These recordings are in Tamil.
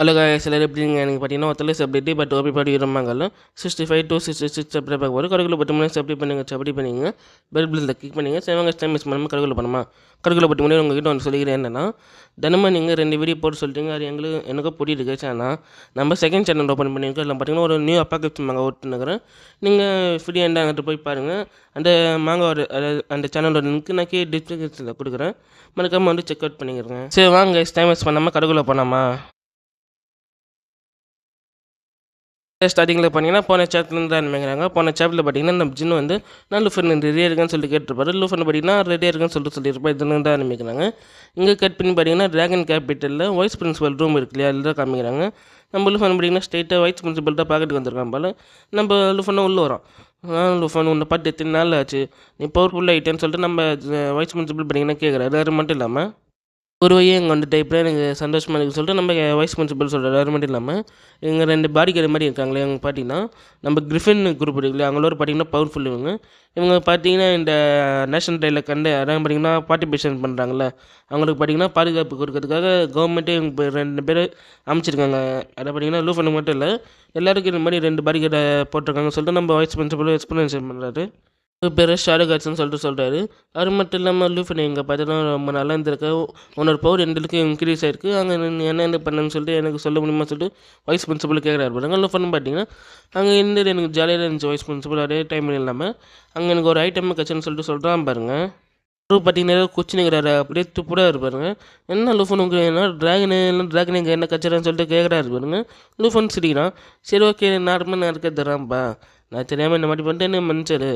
ஹலோ சிலர் எப்படிங்க எனக்கு பார்த்தீங்கன்னா ஒருத்தர் சப்டிட்டி பட் ஓபி பாடி இருமாங்கல்ல sixty five to sixty six செப்டி பார்க்க வரும் கருகுல பட்டு மணி செப்டி பண்ணுங்க செப்டி பண்ணிங்க பெல் பில்லில் கிளிக் பண்ணிங்க சேவங்க டைம் மிஸ் பண்ணாமல் கருகுல பண்ணுமா கருகுல பட்டு மணி உங்ககிட்ட ஒன்று சொல்லிக்கிறேன் என்னென்னா தினமும் நீங்கள் ரெண்டு வீடியோ போட்டு சொல்லிட்டீங்க அது எங்களுக்கு எனக்கு பிடிச்சிருக்கு ஆனால் நம்ம செகண்ட் சேனல் ஓப்பன் பண்ணியிருக்கோம் இல்லை பார்த்தீங்கன்னா ஒரு நியூ அப்பா கிஃப்ட் மாங்க ஓட்டுனுக்கிறேன் நீங்கள் ஃப்ரீ அண்ட் அங்கிட்டு போய் பாருங்கள் அந்த மாங்காவோட அதாவது அந்த சேனலோட லிங்க் நான் கே டிஸ்கிரிப்ஷனில் கொடுக்குறேன் மறக்காமல் வந்து செக் அவுட் பண்ணிக்கிறேங்க சரி வாங்க டைம் மிஸ் பண்ணாமல் கருகுல போனாமா ஸ்டார்டிங்கில் பார்த்தீங்கன்னா போன சாப்டர்லேருந்து தான் ஆரம்பிக்கிறாங்க போன சாப்டரில் பார்த்தீங்கன்னா நம்ம ஜின் வந்து நான் லூஃபன் ரெடியாக இருக்குன்னு சொல்லிட்டு கேட்டிருப்பாரு. லூஃபன் பார்த்தீங்கன்னா ரெடியாக இருக்குன்னு சொல்லிட்டு சொல்லியிருப்பா இதுலேருந்து தான் ஆரம்பிக்கிறாங்க இங்கே கட் பண்ணி பார்த்தீங்கன்னா ட்ராகன் கேபிட்டலில் வைஸ் பிரின்சிபல் ரூம் இருக்கு இல்லையா? அதில் தான் காமிக்கிறாங்க. நம்ம லூஃபன் பார்த்தீங்கன்னா ஸ்ட்ரெயிட்டாக வைஸ் பிரின்சிபல் தான் பார்க்கறதுக்கு வந்திருக்கான் போல. நம்ம லூஃபனை உள்ளே வரோம். லூஃபன் உன்னை பார்த்து எத்தனை நாள் ஆச்சு? நீ பவர்ஃபுல்லாக ஆகிட்டேன்னு சொல்லிட்டு நம்ம வைஸ் பிரின்சிபல் பார்த்தீங்கன்னா கேட்குறாரு அது மட்டும் இல்லாமல் ஒரு வழியே இங்கே வந்து டைப்பில் எனக்கு சந்தோஷமாக இருக்குது சொல்லிட்டு நம்ம வைஸ் பிரின்சிபல் சொல்கிறார் அது மட்டும் இல்லாமல் இவங்க ரெண்டு பாடி கார்டு மாதிரி இருக்காங்களே அவங்க பார்த்தீங்கன்னா நம்ம கிரிஃபின் குரூப் இருக்குல்ல அவங்களோட பார்த்தீங்கன்னா பவர்ஃபுல் இவங்க. இவங்க பார்த்தீங்கன்னா இந்த நேஷனல் டேயில் கண்டு அதான் பார்த்தீங்கன்னா பார்ட்டிசிபேஷன் பண்ணுறாங்கல்ல அவங்களுக்கு பார்த்தீங்கன்னா பாதுகாப்பு கொடுக்கறதுக்காக கவர்மெண்ட்டே இவங்க ரெண்டு பேர் அமைச்சிருக்காங்க. அதை பார்த்தீங்கன்னா லூஃபனுக்கு மட்டும் இல்லை எல்லாருக்கும் இந்த மாதிரி ரெண்டு பாடி கார்டை போட்டிருக்காங்க சொல்லிட்டு நம்ம வைஸ் பிரின்சிபல் எக்ஸ்பிளனேஷன் பண்ணுறாரு பேர் ஷாருகாட்ஸ்னு சொல்லிட்டு சொல்கிறாரு அது மட்டும் இல்லாமல் லூஃபன் எங்கள் பார்த்தா ரொம்ப நல்லா இருந்திருக்கு. உன்னோட பவர் எங்களுக்கு இன்க்ரீஸ் ஆயிருக்கு அங்கே என்ன என்ன பண்ணுன்னு சொல்லிட்டு எனக்கு சொல்ல முடியுமா சொல்லிட்டு வைஸ் பிரின்சிபல் கேட்குறாரு பாருங்க. லூஃபன் பார்த்தீங்கன்னா அங்கே இருந்தது எனக்கு ஜாலியாக இருந்துச்சு வைஸ் பிரின்சிபல் அதே டைம் இல்லாமல் அங்கே எனக்கு ஒரு ஐட்டம் கட்சின்னு சொல்லிட்டு சொல்கிறான் பாருங்க. ஒரு பார்த்தீங்கன்னா குச்சினுங்கிறாரு அப்படியே துப்புடாக இருப்பாருங்க என்ன லூஃபன் உங்களுக்கு என்ன ட்ராகனு இல்லை ட்ராகன் இங்கே என்ன கச்சரான்னு சொல்லிட்டு கேட்குறாரு பாருங்க. லூஃபன் சிரிக்கிறான். சரி ஓகே நார்மல் நான் இருக்க தரான்ப்பா நான் தெரியாமல் இந்த மாதிரி பண்ணிட்டு மன்னிச்சாரு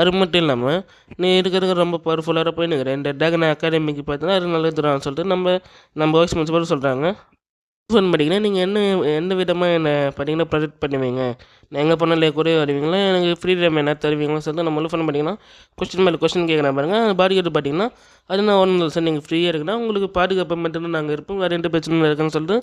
அது மட்டும் இல்லாமல் நீ இருக்கிறதுக்கு ரொம்ப பவர்ஃபுல்லாக போயினுக்கிற இந்த ட்ராகன் அகாடமிக்கு பார்த்தீங்கன்னா அது நல்லது சொல்லிட்டு நம்ம நம்ம வாய்ஸ் பிரின்சிபல் சொல்கிறாங்க ஃபோன் பண்ணிங்கன்னா நீங்கள் என்ன எந்த விதமாக என்னை பார்த்தீங்கன்னா ப்ரொஜெக்ட் பண்ணுவீங்க? நான் எங்கே பண்ணல கூட வருவீங்களா? எனக்கு ஃப்ரீ டைம் என்ன தருவீங்களா சொல்லிட்டு நம்ம ஃபோன் பண்ணிங்கன்னா கொஸ்டின் மேலே கொஸ்டின் கேட்குறேன் பாருங்கள் பாடிகார்டு பார்த்தீங்கன்னா அது நான் ஒன்றும் இல்லை சார் நீங்கள் ஃப்ரீயாக இருக்குன்னா உங்களுக்கு பாதுகாப்பு மட்டும்தான் நாங்கள் இருப்போம். வேறு எந்த பிரச்சனையும் இருக்குன்னு சொல்லிட்டு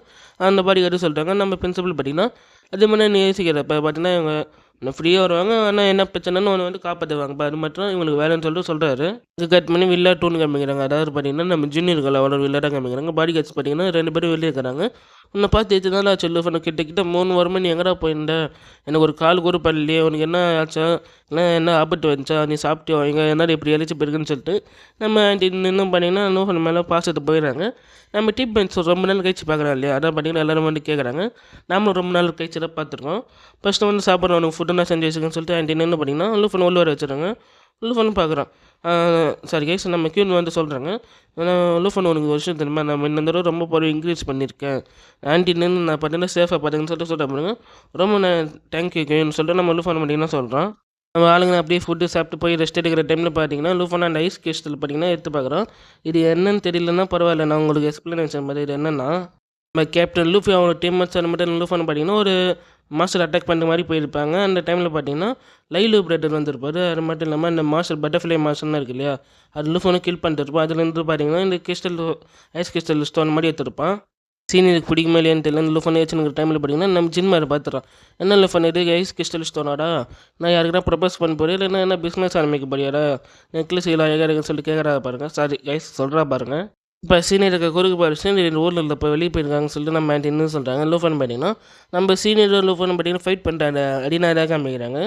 அந்த பாடிகார்டு சொல்லிட்டாங்க. நம்ம பிரின்சிபல் பார்த்தீங்கன்னா அதே மாதிரி நீ யோசிக்கிறப்ப பார்த்தீங்கன்னா இவங்க இன்னும் ஃப்ரீயாக வருவாங்க. ஆனால் என்ன பிரச்சனைன்னு ஒன்று வந்து காப்பாற்றுவாங்க அது மட்டும் இவங்களுக்கு வேலைன்னு சொல்லிட்டு சொல்கிறாரு இது கட் பண்ணி வில்லா டூன்னு காமிக்கிறாங்க. அதாவது பார்த்தீங்கன்னா நம்ம ஜூனியர்கள் அவ்வளோ வில்லாட்டாக காமிக்கிறாங்க. பாடி கார்ட்ஸ் பார்த்தீங்கன்னா ரெண்டு பேரும் வெளியே இருக்கிறாங்க. உன்னை பார்த்து எத்தனை நாள் ஆச்சு லூஃபனை கிட்ட கிட்ட மூணு வாரமா நீ எங்கடா போயிருந்த? எனக்கு ஒரு கால் கூட பண்ணலையே உனக்கு என்ன ஆச்சா? இல்லை என்ன ஆபத்து வந்துச்சா? நீ சாப்பிட்டு வாங்க என்ன இப்படி எழுச்சி போயிருக்குன்னு சொல்லிட்டு நம்ம இன்னும் பண்ணிங்கன்னா லூஃபன் மேலே பாசத்தை போயிடுறாங்க. நம்ம டீப் பெஞ்ச் ரொம்ப நாள் கழிச்சு பார்க்குறோம் இல்லையா? அதான் பார்த்தீங்கன்னா எல்லோரும் வந்து கேட்குறாங்க நாமளும் ரொம்ப நாள் கழிச்சு தான் பார்த்துருக்கோம். ஃபஸ்ட்டு வந்து சாப்பிட்றோம் உனக்கு ஃபுட்டு நான் செஞ்சு வச்சுக்கன்னு சொல்லிட்டு ஆண்டி என்ன பண்ணிங்கன்னா லூஃபன் உள்ள வர வச்சுருங்க லூஃபனும் பார்க்குறான் சாரி கைஸ் நம்ம கியூன் வந்து சொல்கிறாங்க லூஃபன் உனக்கு ஒரு விஷயம் தெரியுமா? நான் இந்த தடவை ரொம்ப பொருள் இன்க்ரீஸ் பண்ணியிருக்கேன் ஆன்டின்னு நான் பார்த்தீங்கன்னா சேஃபாக பார்த்தீங்கன்னு சொல்லிட்டு சொல்கிறேன் பாருங்க. ரொம்ப நான் தேங்க்யூ கியூன்னு சொல்லிட்டு நம்ம லூஃபன் பண்ணிங்கன்னா சொல்கிறோம் நம்ம ஆளுங்க அப்படியே ஃபுட்டு சாப்பிட்டு போய் ரெஸ்ட் எடுக்கிற டைமில் பார்த்தீங்கன்னா லூஃபன் அண்ட் ஐஸ் கேஸ்டில் பார்த்தீங்கன்னா எடுத்து பார்க்குறோம் இது என்னன்னு தெரியலன்னா பரவாயில்ல நான் உங்களுக்கு எக்ஸ்ப்ளனேஷன் மாதிரி இது என்னென்னா நம்ம கேப்டன் லூஃபி அவங்க டீம் மேட்ச் அது மட்டும் லூஃபன் பார்த்தீங்கன்னா ஒரு மாஸ்டர் அட்டாக் பண்ணுற மாதிரி போயிருப்பாங்க. அந்த டைமில் பார்த்தீங்கன்னா லைவ் லூப்ரேட்டர் வந்திருப்பார். அது மட்டும் இல்லாமல் இந்த மாஸ்டர் பட்டர்ஃப்ளை மாஸ்டர்னு இருக்கு இல்லையா? அது லூஃபோனை கில் பண்ணிட்டு அதுலேருந்து பார்த்தீங்கன்னா இந்த கிறிஸ்டல் ஐஸ் கிறிஸ்டல் ஸ்டோன் மாதிரி எடுத்திருப்பான். சீனியருக்கு பிடிக்குமா இல்லையான்னு தெரியல. இந்த லூஃபன் வச்சுங்கிற டைமில் பார்த்தீங்கன்னா நம்ம ஜின் மாதிரி பார்த்துறான் என்ன லூஃபன் இது? ஐஸ் கிறிஸ்டல் ஸ்டோனாடா நான் யாருக்குனா ப்ரப்போஸ் பண்ண போகிறேன் இல்லைன்னா என்ன பிஸ்னஸ் ஆரம்பிக்க போறியாடா? நெக்லஸ் இல்லை அழகாக இருக்குன்னு சொல்லிட்டு கேட்குறா பாருங்கள் சாரி ஐஸ் சொல்கிறா பாருங்கள் இப்போ சீனியர் இருக்க குறுக்கு பாரு சீனியர் ஊரில் இல்லை இப்போ வெளியே போயிருக்காங்கன்னு சொல்லிட்டு நம்ம என்ன சொல்கிறாங்க லூஃபன் பார்த்தீங்கன்னா நம்ம சீனியர் லூஃபன் பார்த்தீங்கன்னா ஃபைட் பண்ணுற அந்த அடினாதாக காமிக்கிறாங்க.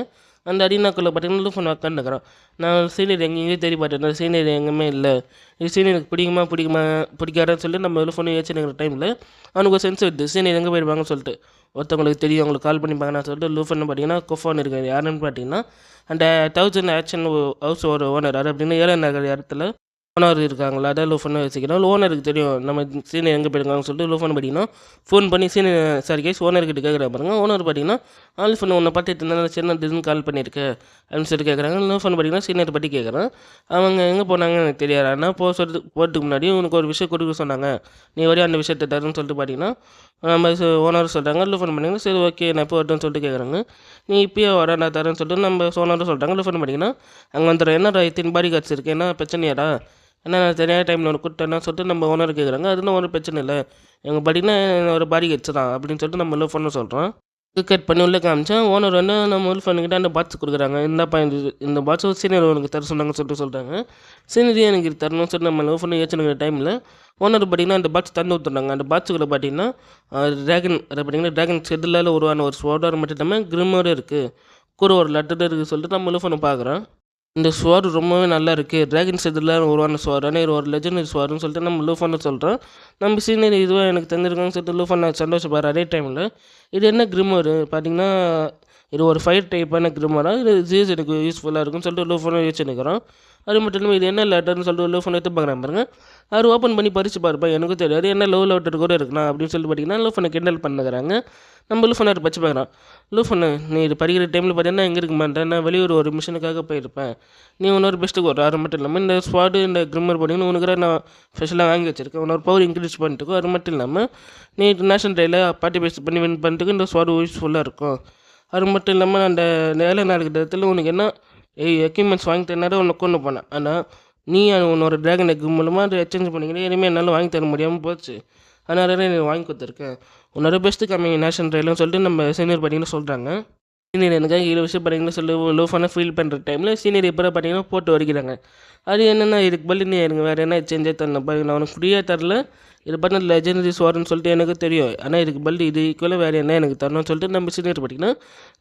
அந்த அடினாக்குள்ளே பார்த்தீங்கன்னா லூஃபன் உட்காந்துக்கிறான் நான் சீனியர் எங்கேயும் தேடி பார்த்தேன் சீனியர் எங்கேயுமே இல்லை. இது சீனியருக்கு பிடிக்குமா பிடிக்குமா பிடிக்காதான்னு சொல்லிட்டு நம்ம லூஃபன் யோசிச்சுருக்கிற டைமில் அவனுக்கு ஒரு சென்ஸ் வருது சீனியர் எங்கே போயிருப்பாங்கன்னு சொல்லிட்டு. ஒருத்தவங்களுக்கு தெரியும் அவங்களுக்கு கால் பண்ணிப்பாங்கன்னு சொல்லிட்டு லூஃபன் பார்த்தீங்கன்னா குஃபான் இருக்கார். யாருன்னு பார்த்தீங்கன்னா அந்த தௌசண்ட் ஆக்ஷன் ஹவுஸ் ஒரு ஓனர் அது அப்படின்னு ஏழை நகர் இடத்துல ஓனர் இருக்காங்களா? அதான் லூஃபன் வச்சுக்கணும் ஓனருக்கு தெரியும். நம்ம சீனியர் எங்கே போயிருக்காங்கன்னு சொல்லிட்டு லூஃபன் பார்த்தீங்கன்னா ஃபோன் பண்ணி சீனியர் சாரி கேஸ் ஓனர்கிட்ட கேட்குற பாருங்க. ஓனர் பார்த்தீங்கன்னா ஆல்ஃபன் உன்னை பார்த்து எத்தனை சின்ன திடீர்னு கால் பண்ணியிருக்கு அப்படின்னு சொல்லிட்டு கேட்குறாங்க லூஃபன் பார்த்தீங்கன்னா சீனியர் பற்றி கேட்குறேன் அவங்க எங்கே போனாங்கன்னு எனக்கு தெரியாது. ஆனால் போக சொல்லிட்டு போகிறதுக்கு முன்னாடி உனக்கு ஒரு விஷயம் கொடுக்க சொன்னாங்க. நீ வரையும் அந்த விஷயத்தை தருன்னு சொல்லிட்டு பார்த்தீங்கன்னா நம்ம ஓனர் சொல்கிறாங்க லூஃபன் பண்ணிங்கன்னா சரி ஓகே நான் இப்போ வரட்டும்னு சொல்லிட்டு கேட்குறாங்க நீ இப்பயே வர நான் தரேன்னு சொல்லிட்டு நம்ம ஓனர் சொல்கிறாங்க லூஃபன் பண்ணிங்கன்னா அங்கே வந்துடுறேன். என்னடா தின் பாடி கார்ட்ஸ் இருக்குது என்ன பிரச்சனையாடா? ஏன்னா நான் தெரியாத டைமில் ஒரு கொடுத்தேன்னா சொல்லிட்டு நம்ம ஓனர் கேட்குறாங்க அதுலாம் ஒன்றும் பிரச்சனை இல்லை. எங்கள் பாடினா ஒரு பாடி கட்சி தான் அப்படின்னு சொல்லிட்டு நம்ம லூஃபன்னு சொல்கிறோம் கிரிக்கெட் பண்ணி உள்ளே காமிச்சேன். ஓனர் வந்து நம்ம உள்ள ஃபோனுக்கிட்ட அந்த பாக்ஸ் கொடுக்குறாங்க. இந்தாப்பா இந்த இது இந்த பாட்ஸ் சீனியர் உனக்கு தர சொன்னாங்கன்னு சொல்லிட்டு சொல்கிறாங்க சீனியர் எனக்கு தரணும்னு சொல்லி நம்ம லவ் பண்ணி ஏற்றினுக்கிற டைமில் ஓனர் பார்த்தீங்கன்னா அந்த பாக்ஸ் தந்து விட்டுறாங்க அந்த பாக்ஸுக்குள்ளே பார்த்தீங்கன்னா ட்ராகன் அதை பார்த்தீங்கன்னா ட்ராகன் செட்டிலால் உருவான ஒரு ஸ்வாடர் மட்டும் இல்லாமல் கிரிமோடு இருக்குது கூட ஒரு லெட்டர் இருக்குது சொல்லிட்டு நம்ம லவ் பண்ண பார்க்குறோம் இந்த சுவார் ரொம்பவே நல்லா இருக்குது ட்ராகன் செட்டில் உருவான சுவார் ஆனால் இது ஒரு லெஜண்ட் சுவார்னு சொல்லிட்டு நம்ம லூ சொல்கிறோம் நம்ம சீனியர் இதுவாக எனக்கு தந்திருக்காங்கன்னு சொல்லிட்டு லூஃபான் சந்தோஷப்பார் அதே டைமில் இது என்ன கிரிமோரு பார்த்தீங்கன்னா இது ஒரு ஃபயர் டைப்பான கிரிமோராக இது சீஸ் எனக்கு யூஸ்ஃபுல்லாக இருக்கும்னு சொல்லிட்டு லூ ஃபோனை யூஸ் பண்ணிக்கிறோம் அது மட்டும் இல்லாமல் இது என்ன லெட்டர்னு சொல்லிட்டு லூ ஃபோன் எடுத்து பார்க்குறேன் பாருங்க. அவர் ஓப்பன் பண்ணி பறித்து பார்ப்பேன் எனக்கும் தெரியாது. என்ன லவ் லெட்டர் கூட இருக்குண்ணா அப்படின்னு சொல்லிட்டு பார்த்தீங்கன்னா லூ ஃபோனை கிண்டல் பண்ணுறாங்க. நம்ம லூ ஃபோனை பச்சு பார்க்குறோம். லூ ஃபோனை நீ இது படிக்கிற டைமில் பார்த்தீங்கன்னா எங்கே இருக்க மாட்டேன் நான் வெளியூர் ஒரு மிஷனுக்காக போயிருப்பேன். நீ இன்னொரு பெஸ்ட்டுக்கு ஒரு அது மட்டும் இல்லாமல் இந்த ஸ்வாடு இந்த கிரிமர் பார்த்தீங்கன்னா உனக்கு நான் ஸ்பெஷலாக வாங்கி வச்சிருக்கேன். உன்னோட பவர் இன்க்ரீஸ் பண்ணிட்டுக்கோ அது மட்டும் இல்லாமல் நீ நேஷனல் டேயில் பார்ட்டிசிபேட் பண்ணி வின் பண்ணிட்டுக்கு இந்த ஸ்வாடு யூஸ்ஃபுல்லாக இருக்கும். அது மட்டும் இல்லாமல் அந்த வேலை நடக்கிற இடத்துல உனக்கு என்ன எக்யூப்மெண்ட்ஸ் வாங்கி தரனால உன்னை கொண்டு போனேன். ஆனால் நீ உன்னோட ட்ராகன் எக் மூலமாக அதை எக்ஸ்சேஞ்ச் பண்ணிக்கிறேன் இனிமேல் என்னால் வாங்கி தர முடியாமல் போச்சு. அதனால நீ வாங்கி கொடுத்துருக்கேன். உன்னோட பெஸ்ட்டு கம்மிங் நேஷனல் ட்ரைலன்னு சொல்லிட்டு நம்ம சீனியர் பார்த்தீங்கன்னா சொல்கிறாங்க சீனியர் எனக்காக ஏழு வருஷம் பார்த்தீங்கன்னா சொல்லி லோ ஃபனாக ஃபீல் பண்ணுற டைமில் சீனியர் எப்போ பார்த்தீங்கன்னா போட்டு வரைக்கிறாங்க அது என்னென்னா இதுக்கு பதில் நீ எனக்கு வேறு என்ன சேஞ்சே தரணும்? பாரு அவனுக்கு ஃப்ரீயாக தரல. இது பார்த்தா லெஜெண்டரி ஸ்வார்னு சொல்லிட்டு எனக்கு தெரியும். ஆனால் இதுக்கு பதில் இது ஈக்குவலாக வேறு என்ன எனக்கு தரணும்னு சொல்லிட்டு நம்ம சீனியர் பார்த்தீங்கன்னா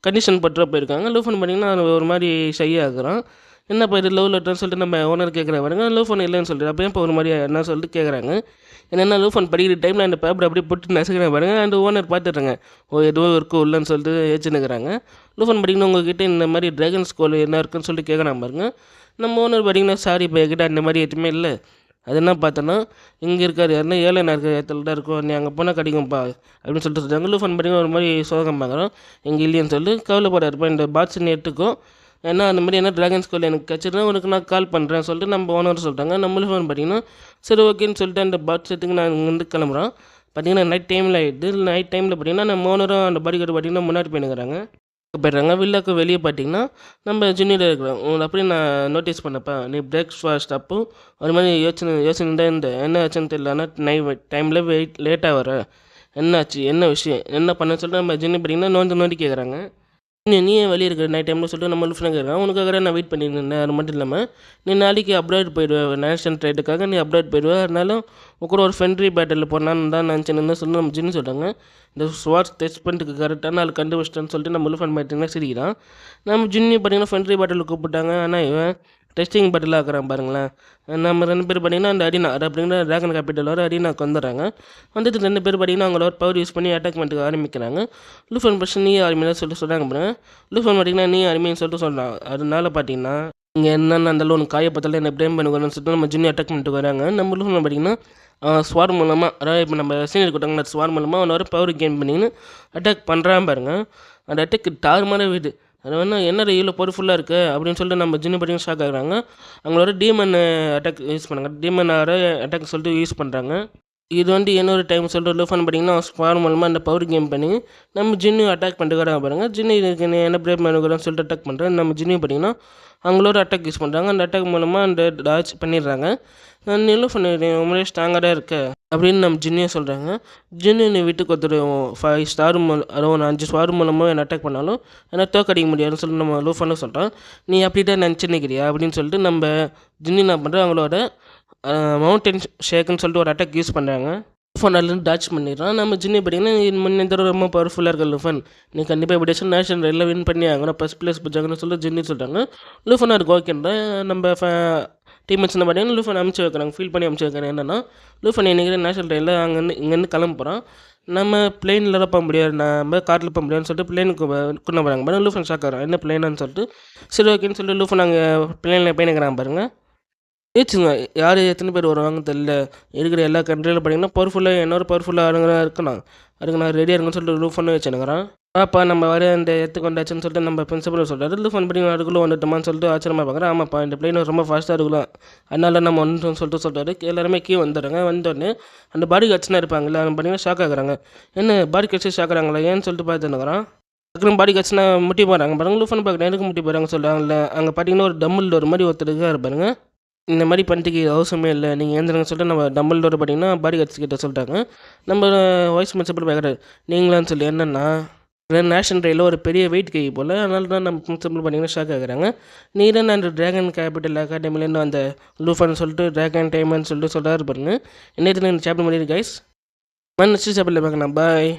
கண்டிஷன் பட்டுற போயிருக்காங்க லோ ஃபோன் பார்த்தீங்கன்னா ஒரு மாதிரி ஷை ஆகுறான் என்னப்பா இது லவ் லெட்டர்னு சொல்லிட்டு நம்ம ஓனர் கேட்குறேன் பாருங்க லவ் ஃபோன் இல்லைன்னு சொல்லிட்டு. அப்போ இப்போ ஒரு மாதிரி என்ன சொல்லிட்டு கேட்குறாங்க என்னென்ன லூஃப் அண்ட் படிக்கிற டைமில் அந்த பேப்பர் அப்படியே போட்டு நசுக்கிறேன் பாருங்கள் அந்த ஓனர் பார்த்துட்றாங்க. ஓ எதுவோ இருக்கோ இல்லைன்னு சொல்லிட்டு ஏச்சுன்னுக்குறாங்க. லூஃப் அண்ட் படிக்கணும் உங்ககிட்ட இந்த மாதிரி ட்ராகன் ஸ்கோல் என்ன இருக்குன்னு சொல்லிட்டு கேட்குறாங்க பாருங்கள் நம்ம ஓனர் படிக்கணும் சாரி இப்போ என்கிட்ட அந்த மாதிரி எதுவுமே இல்லை. அது என்ன பார்த்தோன்னா இங்கே இருக்காரு யாருன்னா ஏழை இருக்கிற இடத்துல தான் இருக்கும் நீ அங்கே போனால் கிடைக்கும்ப்பா அப்படின்னு சொல்லிட்டு சொல்லிட்டு லூ ஃபன் பண்ணி ஒரு மாதிரி சோகம் பார்க்குறோம். இங்கே இல்லைன்னு சொல்லி கவலைப்படாருப்பா இந்த பாட்ஸ் நீ ஏன்னா அந்த மாதிரி என்ன ட்ராகன் ஸ்கூல் எனக்கு கிடச்சிருந்தா உனக்கு நான் கால் பண்ணுறேன் சொல்லிட்டு நம்ம ஓனர் சொல்கிறாங்க நம்மளும் ஃபோன் பார்த்தீங்கன்னா சரி ஓகேன்னு சொல்லிட்டு அந்த பாட்ஸ் எடுத்துக்கு நான் இங்கேருந்து கிளம்புறோம். பார்த்தீங்கன்னா நைட் டைமில் ஆகிடுது நைட் டைமில் பார்த்தீங்கன்னா நம்ம ஓனரும் அந்த பாடி கார்டு பார்த்தீங்கன்னா முன்னாடி போயினுக்கிறாங்க போயிடுறாங்க. வில்லாக்கு வெளியே பார்த்தீங்கன்னா நம்ம ஜூனியர் இருக்கிறோம் உங்களை அப்படியே நான் நோட்டீஸ் பண்ணப்பா நீ பிரேக்ஃபாஸ்ட் அப்போ ஒரு மாதிரி யோசனை யோசனை தான் இந்த. என்ன ஆச்சுன்னு தெரியல ஆனால் நை டைமில் வெயிட் லேட்டாக வர. என்னாச்சு என்ன விஷயம்? என்ன பண்ண சொல்லிட்டு நம்ம ஜூனியர் பார்த்தீங்கன்னா நோந்து நோண்டி கேட்குறாங்க நீ நீ ஏன் வெளியே இருக்கிற? நைட் டைமில் சொல்லிட்டு நம்ம லிஃப்ட் கேட்குறான் உனக்காக நான் வெயிட் பண்ணியிருந்தேன் அது மட்டும் இல்லாமல் நீ நாளைக்கு அப்ராய்ட் போயிடுவேன் நேஷனல் ட்ரைட்டுக்காக நீ அப்ராய்ட் போயிடுவேன் அதனால கூட ஒரு ஃப்ரெண்ட்ரி பேட்டில் போனான்னு தான் நினச்சேன்னு சொல்லி நம்ம ஜின்னு சொல்கிறாங்க இந்த ஸ்வாட்ச் டெஸ்ட் பண்ணிட்டு கரெக்டான ஆள் கண்டுபிடிச்சிட்டேன்னு சொல்லிட்டு நம்ம லிஃப்ட் பார்த்தீங்கன்னா சிரிக்கிறான். நம்ம ஜின்னி பார்த்தீங்கன்னா ஃப்ரெண்ட்ரி பேட்டில் கூப்பிட்டாங்க. ஆனால் இவன் டெஸ்டிங் பேட்டில் ஆக்குறான் பாருங்களேன். நம்ம ரெண்டு பேர் பார்த்தீங்கன்னா அந்த அடினா அப்படிங்கிற ட்ராகன் கேபிட்டல் வர அடினாக்கு வந்துடுறாங்க. வந்துட்டு ரெண்டு பேர் பார்த்திங்கன்னா அவங்கள ஒரு பவர் யூஸ் பண்ணி அட்டாக் பண்ணிட்டு ஆரம்பிக்கிறாங்க. லூஃபன் பர்சன் நீ ஆர்மியாக சொல்லிட்டு சொல்கிறாங்க பாருங்க. லூஃபன் பார்த்தீங்கன்னா நீ ஆர்மின்னு சொல்லிட்டு சொல்கிறான் அதனால பார்த்தீங்கன்னா இங்கே என்னென்ன அந்த லோன் காயப்பத்தால என்ன ப்ளேம் பண்ணுவாங்கன்னு சொல்லிட்டு நம்ம ஜூனியர் அட்டாக் பண்ணிட்டு வராங்க. நம்ம லூஃபன் பார்த்தீங்கன்னா ஸ்வார் மூலமாக அதாவது இப்போ நம்ம சீனியர் கூட்டாங்க ஸ்வார் மூலமாக அவனை வர பவர் கெயின் பண்ணின்னு அட்டாக் பண்ணுறான் பாருங்கள் அந்த அட்டாக் தாறுமாற வீடு. அது வந்து என்னடா இவ்வளோ பவர்ஃபுல்லாக இருக்குது அப்படின்னு சொல்லிட்டு நம்ம ஜின்னு படியும் ஷாக் ஆகுறாங்க. அவங்களோட டீமன் அட்டாக் யூஸ் பண்ணுறாங்க டீமன் அட்டாக் சொல்லிட்டு யூஸ் பண்ணுறாங்க இது வந்து இன்னொரு டைம் சொல்லிட்டு லூஃபன் பார்த்தீங்கன்னா ஸ்குவார் மூலமாக அந்த பவர் கேம் பண்ணி நம்ம ஜின்னு அட்டாக் பண்ணிட்டு பாருங்கள் ஜின்னு இதுக்கு நீ என்ன பிரேக் பண்ணுறோன்னு சொல்லிட்டு அட்டாக் பண்ணுறேன் நம்ம ஜின்னு பார்த்தீங்கன்னா அவங்களோட அட்டாக் யூஸ் பண்ணுறாங்க அந்த அட்டாக் மூலமாக அந்த டாச் பண்ணிடுறாங்க. நீங்களும் பண்ணி உங்களே ஸ்ட்ராங்காக தான் இருக்க அப்படின்னு நம்ம ஜின்னியை சொல்கிறாங்க ஜின்னு நீ வீட்டுக்கு ஒருத்தர் ஃபைவ் ஸ்டார் மூலம் அதாவது ஒரு அஞ்சு ஸ்டார் மூலமாக என்ன அட்டாக் பண்ணாலும் என்ன தோக்கடிக்க முடியாதுன்னு சொல்லிட்டு நம்ம லூஃபானு சொல்கிறோம் நீ அப்படி தான் நினைக்கிறியா அப்படின்னு சொல்லிட்டு நம்ம ஜின்னி என்ன பண்ணுறோம் அவங்களோட மவுண்டன் ஷேக்குன்னு சொல்லிட்டு ஒரு அட்டாக் யூஸ் பண்ணுறாங்க லுஃபன்லேருந்து டாச் பண்ணிடுறான். நம்ம ஜின்னி பார்த்தீங்கன்னா முன்னே தடவை ரொம்ப பவர்ஃபுல்லாக இருக்க லூஃபன் நீ கண்டிப்பாக எப்படி நேஷனல் எல்லாம் வின் பண்ணி ஆகணும். ஃபஸ்ட் பிளேஸ் பிடிச்சாங்கன்னு சொல்லி ஜின்னி சொல்கிறாங்க லூஃபனாக இருக்கு ஓகேன்ற நம்ம டீம்மேட்ஸ் என்ன பார்த்தீங்கன்னா லூஃபன் அமுச்சு வைக்கிறாங்க. ஃபீல் பண்ணி அமுச்சு வைக்கிறாங்க. என்னென்னா லூஃபன் இன்றைக்கி நேஷனல் ரயிலில் அங்கேருந்து இங்கேருந்து கிளம்புறான் நம்ம பிளெயினில் போக முடியாது. நம்ம காரில் போக முடியாதுன்னு சொல்லிட்டு பிளேனுக்கு கொண்டு போகிறாங்க பாருங்க லூஃபன் ஷாக் ஆகிறான். என்ன பிளேனான்னு சொல்லிட்டு சரி ஓகேன்னு சொல்லிட்டு லூஃபன் அங்கே பிளேனில் பயணிக்கிறாங்க பாருங்கள் ஏச்சுங்க யார் எத்தனை பேர் வருவாங்கன்னு தெரியல. இருக்கிற எல்லா கண்ட்ரியில் பார்த்தீங்கன்னா பவர்ஃபுல்லாக என்னோட பவர்ஃபுல்லாக ஆளுங்களாக இருக்கணும். அதுக்கு நான் ரெடியாக இருக்குன்னு சொல்லிட்டு லூஃபன் வச்சுனுக்கிறேன். பாப்பா நம்ம வர இந்த இடத்துக்கு வந்தாச்சுன்னு சொல்லிட்டு நம்ம பிரின்சிபல் சொல்கிறாரு லூஃபன் பண்ணி அதுக்குள்ளே வந்துட்டோமான்னு சொல்லிட்டு ஆச்சரியமாக பார்க்குறேன் ஆமாப்பா இந்த பிளேன் ரொம்ப ஃபாஸ்ட்டாக இருக்கலாம். அதனால நம்ம ஒன்றுன்னு சொல்லிட்டு சொல்கிறாரு எல்லாருமே கீ வந்துடுறாங்க. வந்தோடனே அந்த பாடி கட்சினா இருப்பாங்கல்ல அவங்க பார்த்தீங்கன்னா ஷாக் ஆகுறாங்க. என்ன பாடி கட்சி ஷாக் ஆகிறாங்களா? ஏன்னு சொல்லிட்டு பார்த்துனுக்குறான் அதுக்கப்புறம் பாடி கட்சினா முட்டி போகிறாங்க பாருங்க லூஃபன் பார்க்குறேன் எனக்கு முட்டி போகிறாங்க சொல்கிறாங்கல்ல அங்கே பார்த்தீங்கன்னா ஒரு டம்மிள் ஒரு மாதிரி ஒருத்தருக்காக இருப்பாருங்க இந்த மாதிரி பண்ணிட்டு அவசியமே இல்லை. நீங்கள் ஏந்திரங்க சொல்லிட்டு நம்ம டம்பிள் டோர் பார்த்தீங்கன்னா பாடி கார்ட்ஸ் கிட்ட சொல்லிட்டாங்க. நம்ம வாய்ஸ் மெசேஜ் பார்க்குறாரு நீங்களான்னு சொல்லி என்னென்னா நேஷன் ட்ரையில் ஒரு பெரிய வெயிட் கை போல் அதனால தான் நம்ம பிரின்சிபல் பார்த்தீங்கன்னா ஷாக் ஆகுறாங்க. நீரன் அண்ட் ட்ராகன் கேபிட்டல் அகாடமிலேருந்து வந்த லூஃபான்னு சொல்லிட்டு ட்ராகன் டைமன் சொல்லிட்டு சொல்கிறாரு பாருங்க. இன்னைக்கு இந்த சாப்பிட முடியுது கைஸ் மன் நெக்ஸ்ட் சாப்பிடல பார்க்கலாம். பாய்